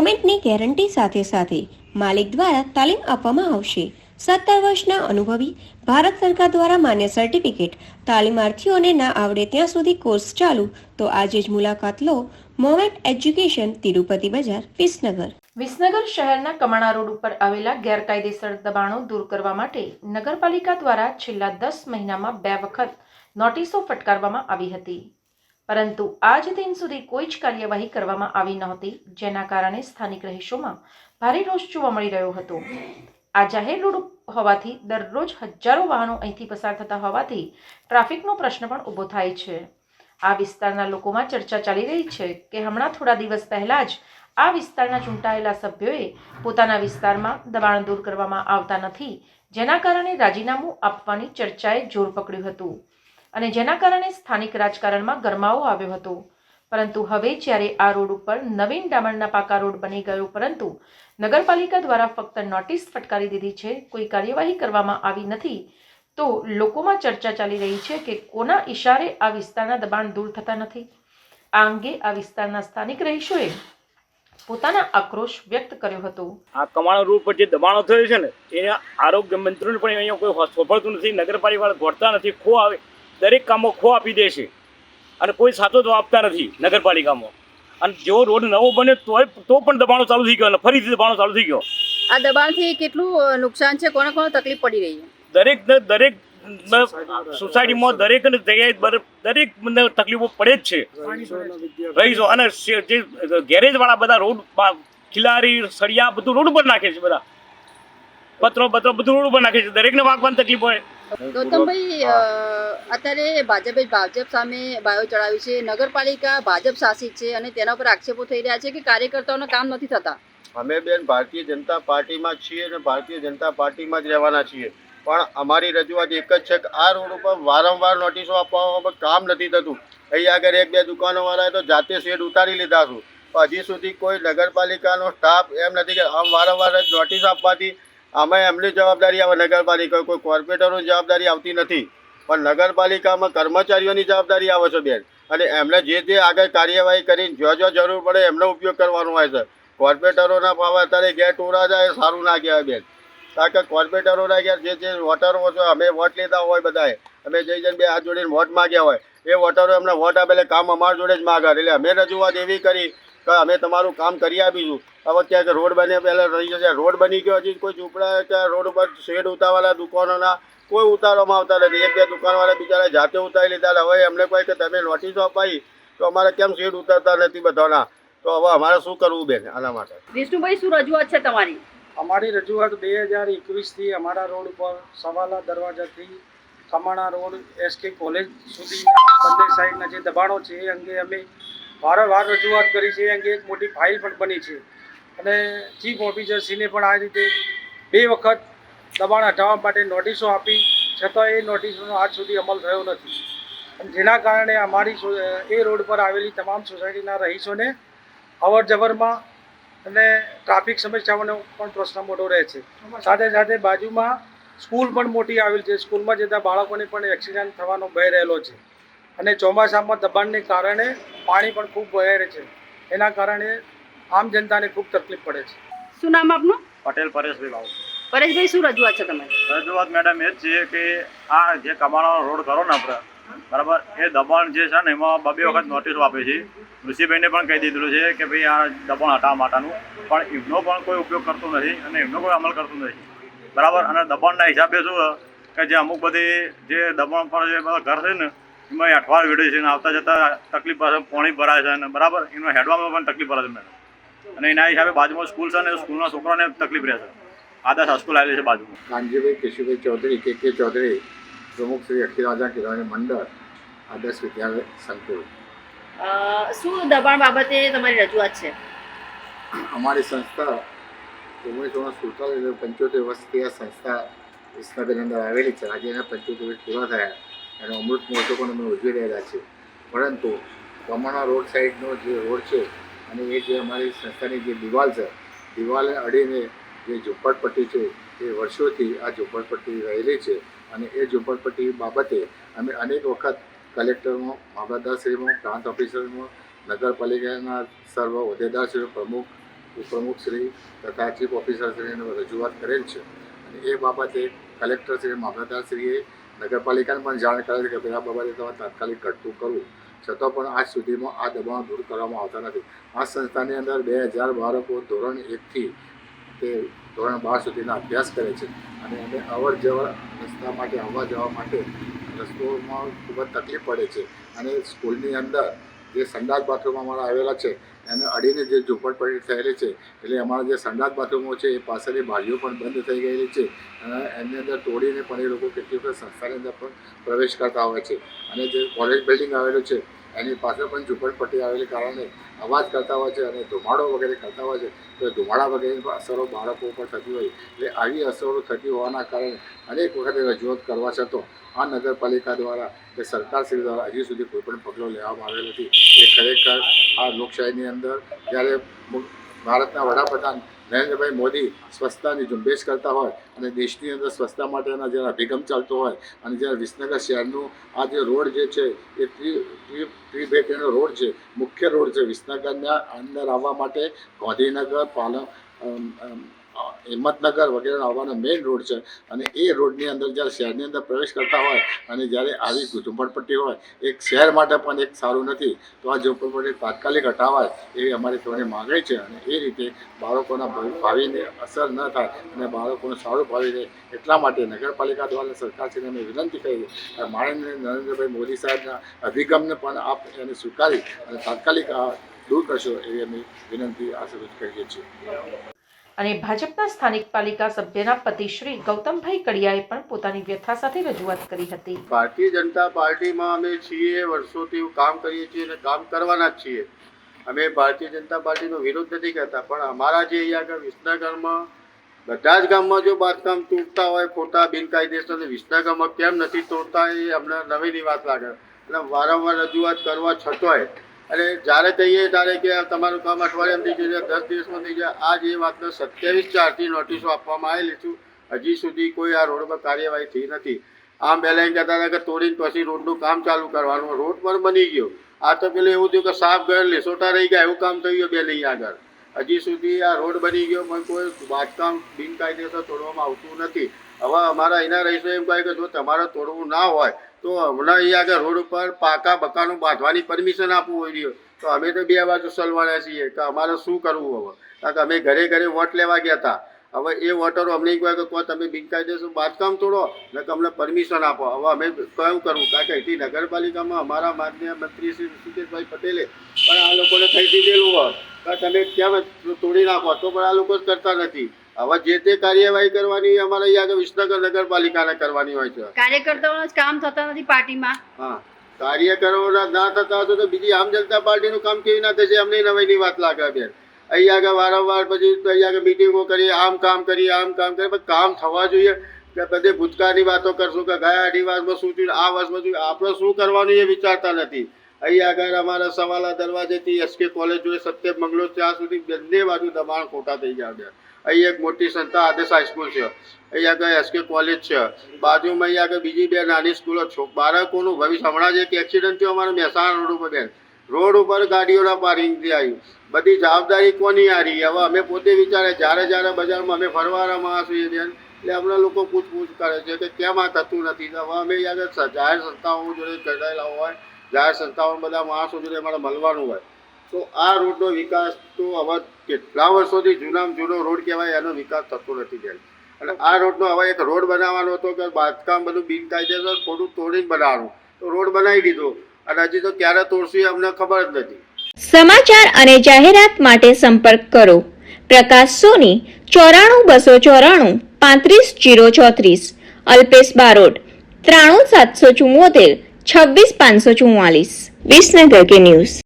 રોડની ગેરંટી સાથે સાથે માલિક દ્વારા તાલીમ આપવામાં આવશે. સત્તર વર્ષના અનુભવી ભારત સરકાર દ્વારા માન્ય સર્ટિફિકેટ. તાલીમાર્થીઓને ના આવડે ત્યાં સુધી કોર્સ ચાલુ. તો આજે જ મુલાકાત લો મોમેન્ટ એજ્યુકેશન તિરુપતિ બજાર, વિસનગર. વિસનગર શહેરના કમાણા રોડ ઉપર આવેલા ગેરકાયદેસર દબાણો દૂર કરવા માટે નગરપાલિકા દ્વારા છેલ્લા દસ મહિનામાં બે વખત નોટિસો ફટકારવામાં આવી હતી. પરંતુ આજ દિન સુધી કોઈ જ કાર્યવાહી કરવામાં આવી નહોતી, જેના કારણે સ્થાનિક રહીશોમાં ભારે રોષ જોવા મળી રહ્યો હતો. આ જાહેર રોડ હોવાથી દરરોજ હજારો વાહનો અહીંથી પસાર થતા હોવાથી ટ્રાફિકનો પ્રશ્ન પણ ઊભો થાય છે. આ વિસ્તારના લોકોમાં ચર્ચા ચાલી રહી છે કે હમણાં થોડા દિવસ પહેલા જ આ વિસ્તારના ચૂંટાયેલા સભ્યોએ પોતાના વિસ્તારમાં દબાણ દૂર કરવામાં આવતા નથી, જેના કારણે રાજીનામું આપવાની ચર્ચાએ જોર પકડ્યું હતું. અને જેના કારણે સ્થાનિક રાજકારણમાં ગરમાવો આવ્યો હતો. પરંતુ હવે જ્યારે આ રોડ ઉપર નવીન ડામરના પાકા રોડ બની ગયો પરંતુ નગરપાલિકા દ્વારા ફક્ત નોટિસ ફટકારી દીધી છે, કોઈ કાર્યવાહી કરવામાં આવી નથી, તો લોકોમાં ચર્ચા ચાલી રહી છે કે કોના ઈશારે આ વિસ્તારના દબાણ દૂર થતા નથી. આ અંગે આ વિસ્તારના સ્થાનિક રહીશોએ પોતાના આક્રોશ વ્યક્ત કર્યો હતો. આ કમાણા રોડ પર જે દબાણો થયો છે ને, એને આરોગ્ય મંત્રીને પણ અહીંયા કોઈ સોંપડતું નથી નગરપાલિકા વાળા નથી, ખો આવે દરેક કામો ખો આપી દે છે. અને કોઈ સાચો જવાબ આપતા નથી નગરપાલિકામાં. અને જેવો રોડ નવો બને તોય તો પણ દબાણો ચાલુ થઈ ગયો અને ફરીથી દબાણો ચાલુ થઈ ગયો. આ દબાણથી કેટલું નુકસાન છે? કોને કોને તકલીફ પડી રહી છે? દરેક દરેક સોસાયટીમાં દરેક જગ્યાએ દરેક તકલીફો પડે જ છે. રહીશો અને જે ગેરેજ વાળા બધા રોડ ખિલારી સળિયા બધું રોડ ઉપર નાખે છે બધા. પત્રો પત્રો બધું રોડ ઉપર નાખે છે. દરેકને વાગવાની તકલીફ હોય. ગૌતમભાઈ અત્યારે ભાજપે ભાજપ સામે બાયો ચડાવ્યું છે. નગરપાલિકા ભાજપ શાસિત છે અને તેના ઉપર આક્ષેપો થઈ રહ્યા છે કે કાર્યકર્તાઓના કામ નથી થતા. અમે બેન ભારતીય જનતા પાર્ટીમાં છીએ અને ભારતીય જનતા પાર્ટીમાં જ રહેવાના છીએ. પણ અમારી રજૂઆત એક જ છે કે આ રોડ ઉપર વારંવાર નોટિસો આપવામાં કામ નથી થતું. અહીં આગળ એક બે દુકાનોવાળાએ તો જાતે શેડ ઉતારી લીધા છું. હજી સુધી કોઈ નગરપાલિકાનો સ્ટાફ એમ નથી કે આમ વારંવાર નોટિસ આપવાથી આમાં એમની જવાબદારી આવે નગરપાલિકા કોઈ કોર્પોરેટરોની જવાબદારી આવતી નથી. પણ નગરપાલિકામાં કર્મચારીઓની જવાબદારી આવે છે બેન. અને એમને જે જે આગળ કાર્યવાહી કરીને જો જો જરૂર પડે એમનો ઉપયોગ કરવાનો હોય છે. કોર્પોરેટરોના ભાવ અત્યારે ઘેર ટોરા જાય સારું ના કહેવાય બેન. કારણ કે કોર્પોરેટરોના ઘેર જે જે વોટરો છે, અમે વોટ લીધા હોય બધાએ. અમે જઈ જઈને બે હાથ જોડીને વોટ માગ્યા હોય. એ વોટરો એમને વોટ આપે એટલે કામ અમારા જોડે જ માગે. એટલે અમે રજૂઆત એવી કરી કે અમે તમારું કામ કરી આપીશું. હવે ત્યાં રોડ બને પહેલાં રહી જશે. રોડ બની ગયો હજી કોઈ ઝૂંપડા ત્યાં રોડ ઉપર શેડ ઉતારવાના દુકાનોના કોઈ ઉતારવામાં આવતા નથી. એક બે દુકાનવાળા બિચારા જાતે ઉતારી લીધા હવે એમને કોઈ કે તમે નોટિસો અપાઈ તો અમારે કેમ શેડ ઉતારતા નથી બધાના? તો હવે અમારે શું કરવું બેન આના માટે? વિષ્ણુભાઈ શું રજૂઆત છે તમારી? અમારી રજૂઆત બે હજાર એકવીસથી અમારા રોડ ઉપર સવાલા દરવાજાથી ખમાણા રોડ એસકે કોલેજ સુધી બંને સાઈડના જે દબાણો છે એ અંગે અમે વારંવાર રજૂઆત કરી છે અંગે એક મોટી ફાઇલ પણ બની છે. અને ચીફ ઓફિસરશ્રીને પણ આ રીતે બે વખત દબાણ હટાવવા માટે નોટિસો આપી, છતાં એ નોટિસોનો આજ સુધી અમલ થયો નથી. અને જેના કારણે અમારી એ રોડ પર આવેલી તમામ સોસાયટીના રહીશોને અવર જવરમાં અને ટ્રાફિક સમસ્યાઓનો પણ પ્રશ્ન મોટો રહે છે. સાથે સાથે બાજુમાં સ્કૂલ પણ મોટી આવેલી છે. સ્કૂલમાં જતા બાળકોને પણ એક્સિડન્ટ થવાનો ભય રહેલો છે. અને ચોમાસામાં દબાણને કારણે પાણી પણ ખૂબ વહેરે છે. એના કારણે આમ જનતાને ખૂબ તકલીફ પડે છે. શું નામ આપનું? પટેલ પરેશભાઈ બાબુ પરેશભાઈ શું રજૂઆત છે તમારી? રજૂઆત મેડમ એ જ છે કે આ જે કમાવાનો રોડ કરો ને આપણે બરાબર એ દબાણ જે છે ને એમાં બબે વખત નોટિસો આપે છે. ઋષિભાઈને પણ કહી દીધેલું છે કે ભાઈ આ દબાણ હટાવવા માટેનું પણ એમનો પણ કોઈ ઉપયોગ કરતો નથી અને એમનો કોઈ અમલ કરતો નથી. બરાબર અને દબાણના હિસાબે શું કે જે અમુક બધી જે દબાણ પર જે બધા ઘર છે ને એમાં અઠવાડ વેડે છે ને આવતા જતા તકલીફ પોણી ભરાય છે અને બરાબર એનો હેડવામાં પણ તકલીફ પડે છે મેડમ અને એના હિસાબે બાજુમાં સ્કૂલ છે ને સ્કૂલના છોકરાને તકલીફ રહે છે. આદર્શ હાઈસ્કૂલ આવેલી છે બાજુમાં. કાનજીભાઈ કેશુભાઈ ચૌધરી કે કે ચૌધરી પ્રમુખ શ્રી અખિલ રાજા કિરાણી મંડળ આદર્શ વિદ્યાલય સંકુલ. અ, શું દબાણ બાબતે તમારી રજૂઆત છે? અમારી સંસ્થા ઓગણીસો સુડતાલીસ પંચોતેર વર્ષથી આ સંસ્થા વિસનગરની અંદર આવેલી છે. આજે એના પંચોતેર વર્ષ પૂરા થયા. એનો અમૃત મહોત્સવ પણ અમે ઉજવી રહેલા છીએ. પરંતુ કમાણા રોડ સાઈડનો જે રોડ છે અને એ જે અમારી સંસ્થાની જે દિવાલ છે, દિવાલે અડીને જે ઝૂંપડપટ્ટી છે, એ વર્ષોથી આ ઝૂંપડપટ્ટી રહેલી છે અને એ ઝૂંપડપટ્ટી બાબતે અમે અનેક વખત કલેક્ટરમાં મામલતદારશ્રીમાં પ્રાંત ઓફિસરમાં નગરપાલિકાના સર્વ હોદ્દેદારશ્રીઓ, પ્રમુખ, ઉપપ્રમુખશ્રી તથા ચીફ ઓફિસરશ્રીને રજૂઆત કરેલ છે. અને એ બાબતે કલેક્ટરશ્રી મામલતદારશ્રીએ નગરપાલિકાને પણ જાણ કરેલ કે આ બાબતે તમારે તાત્કાલિક ઘટતું કરવું. છતાં પણ આજ સુધીમાં આ દબાણ દૂર કરવામાં આવતા નથી. આ સંસ્થાની અંદર બે હજાર બાળકો ધોરણ એકથી તે ધોરણ બાર સુધીના અભ્યાસ કરે છે અને એને અવર જવર રસ્તા માટે, આવવા જવા માટે રસ્તોમાં ખૂબ જ તકલીફ પડે છે. અને સ્કૂલની અંદર જે સંડાસ બાથરૂમ અમારા આવેલા છે એને અડીને જે ઝૂંપડપટ્ટી થયેલી છે, એટલે અમારા જે સંડાસ બાથરૂમો છે, એ પાછળની બારીઓ પણ બંધ થઈ ગયેલી છે અને એની અંદર તોડીને પણ એ લોકો કેટલી વખત સંસ્થાની અંદર પણ પ્રવેશ કરતા હોય છે. અને જે કોલેજ બિલ્ડિંગ આવેલું છે એની પાસે પણ ઝૂંપડપટ્ટી આવેલી કારણે અવાજ કરતા હોય છે અને ધુમાડો વગેરે કરતા હોય છે. તો ધુમાડા વગેરેની અસરો બાળકો ઉપર થતી હોય એટલે આવી અસરો થતી હોવાના કારણે અનેક વખતે રજૂઆત કરવા છતાં આ નગરપાલિકા દ્વારા કે સરકારશ્રી દ્વારા હજી સુધી કોઈ પણ પગલો લેવામાં આવેલ નથી. એ ખરેખર આ લોકશાહીની અંદર જ્યારે ભારતના વડાપ્રધાન નરેન્દ્રભાઈ મોદી સ્વચ્છતાની ઝુંબેશ કરતા હોય અને દેશની અંદર સ્વચ્છતા માટેના જ્યારે અભિગમ ચાલતો હોય અને જ્યારે વિસનગર શહેરનું આ જે રોડ જે છે એ ત્રી ટ્રી રોડ છે, મુખ્ય રોડ છે વિસનગરના અંદર આવવા માટે ગાંધીનગર પાલન હિંમતનગર વગેરે આવવાનો મેઇન રોડ છે. અને એ રોડની અંદર જ્યારે શહેરની અંદર પ્રવેશ કરતા હોય અને જ્યારે આવી ઝુંપડપટ્ટી હોય, એક શહેર માટે પણ એક સારું નથી. તો આ ઝુંપડપટ્ટી તાત્કાલિક હટાવાય એવી અમારી સૌની માગણી છે અને એ રીતે બાળકોના ભવિ- ભાવિને અસર ન થાય અને બાળકોને સારું ભાવી રહે એટલા માટે નગરપાલિકા દ્વારા સરકારશ્રીને અમે વિનંતી કરી છે માનનીય નરેન્દ્રભાઈ મોદી સાહેબના અભિગમને પણ આપ એને સ્વીકારી અને તાત્કાલિક આ દૂર કરશો એવી અમે વિનંતી આશીર્વાદ કરીએ છીએ. અને ભાજપના સ્થાનિક પાલિકા સભ્યના પતિ શ્રી ગૌતમભાઈ કડિયાએ પણ પોતાની વ્યથા સાથે રજૂઆત કરી હતી. ભારતીય જનતા પાર્ટીમાં અમે છીએ, વર્ષોથી કામ કરીએ છીએ અને કામ કરવાના જ છીએ. અમે ભારતીય જનતા પાર્ટીનો વિરોધ નથી કરતા, પણ અમારા જે અહીંયા આગળ વિસનગરમાં, બધા જ ગામમાં જો બાંધકામ તૂટતા હોય, ખોટા બિનકાયદેસર વિસનગરમાં કેમ નથી તોડતા, એ અમને નવીની વાત લાગે. અને વારંવાર રજૂઆત કરવા છતાંય અને જ્યારે કહીએ ત્યારે કે તમારું કામ અઠવાડિયામાં થઈ જશે, દસ દિવસમાં થઈ જાય આ જે વાતને સત્યાવીસ ચારથી નોટિસો આપવામાં આવેલી છું. હજી સુધી કોઈ આ રોડ પર કાર્યવાહી થઈ નથી. આમ પહેલાં કહેતા હતા કે તોડીને પછી રોડનું કામ ચાલુ કરવાનું. રોડ પણ બની ગયો. આ તો પેલું એવું થયું કે સાફ ગયો લેસોટા રહી ગયા, એવું કામ થઈ ગયું બે લઈ આગળ. હજી સુધી આ રોડ બની ગયો, પણ કોઈ બાંધકામ બિનકાયદેસર તોડવામાં આવતું નથી. હવે અમારા અહીંના રહીશો એમ કહે કે જો તમારે તોડવું ના હોય તો હમણાં અહીંયા આગળ રોડ ઉપર પાકા બકાનું બાંધવાની પરમિશન આપવું હોય રહ્યું. તો અમે તો બે બાજુ સલવાડ્યા છીએ. કે અમારે શું કરવું હવે? કારણ કે અમે ઘરે ઘરે વોટ લેવા ગયા હતા. હવે એ વોટરો અમને કહેવાય કે, કોઈ તમે બિનકાયદેસર બાંધકામ તોડો ને કે અમને પરમિશન આપો. હવે અમે કયું કરવું? કારણ કે અહીંથી નગરપાલિકામાં અમારા માન્ય મંત્રી શ્રી ઋષિકેશભાઈ પટેલે પણ આ લોકોને થઈ દીધેલું હોય. તમે કેમ તોડી નાખો? તો પણ આ લોકો જ કરતા નથી. હવે જે તે કાર્યવાહી કરવાની અમારે અહીંયા વિસનગર નગરપાલિકાને કરવાની હોય છે. કાર્યકર્તાઓનું કામ થતા નથી પાર્ટીમાં. હા કાર્યકરોના ના થતા હતો તો બીજી આમ જનતા પાર્ટીનું કામ કેવી ના થશે અમને નવાઈની વાત લાગે બેન અહીંયા આગળ વારંવાર પછી અહીંયા આગળ મિટિંગો કરીએ આમ કામ કરીએ આમ કામ કરીએ પણ કામ થવા જોઈએ. કે બધે ભૂતકાળની વાતો કરશું કે ગયા અઢી વર્ષમાં શું થયું આ વર્ષમાં થયું આપણે શું કરવાનું એ વિચારતા નથી. અહીં આગળ અમારા સવાલા દરવાજેથી એસકે કોલેજ જોઈએ સત્ય મંગલો ત્યાં સુધી બંને બાજુ દબાણ ખોટા થઈ ગયા અહીં એક મોટી સંસ્થા આદેશ હાઈસ્કૂલ છે. અહીં આગળ એસકે કોલેજ છે. બાજુમાં અહીં આગળ બીજી બે નાની સ્કૂલો છો. બાળકોનું ભવિષ્ય, હમણાં જ એક એક્સિડન્ટ થયો અમારે મહેસાણા રોડ ઉપર બેન. રોડ ઉપર ગાડીઓના પાર્કિંગથી આવી બધી જવાબદારી કોની આ રહી હવે અમે પોતે વિચારે, જ્યારે જ્યારે બજારમાં અમે ફરવાના છીએ બેન, એટલે અમને લોકો પૂછપૂછ કરે છે કે કેમ આ થતું નથી? હવે અમે આગળ જાહેર સંસ્થાઓ જોડે જોડાયેલા હોય, જાહેર સંસ્થાઓ બધા માણસો જોડે અમારે મળવાનું હોય. તો આ રોડનો વિકાસ તો હવે કેટલા વર્ષોથી જૂનામાં જૂનો રોડ કહેવાય, એનો વિકાસ થતો નથી બેન અને આ રોડનો હવે એક રોડ બનાવવાનો હતો કે બાંધકામ બધું બિનકાયદેસર થોડું તોડીને બનાવવાનું. તો રોડ બનાવી દીધો. અને હજી તો ક્યારે તોડશું અમને ખબર જ નથી. સમાચાર અને જાહેરાત માટે સંપર્ક કરો. પ્રકાશ સોની, ચોરાણું બસો ચોરાણું, પાંત્રીસ જીરો ચોત્રીસ. અલ્પેશ બારોટ, ત્રાણું સાતસો ચુમ્મોતેર છવ્વીસ પાંચસો ચુમ્માલીસ વિસનગર કે ન્યૂઝ.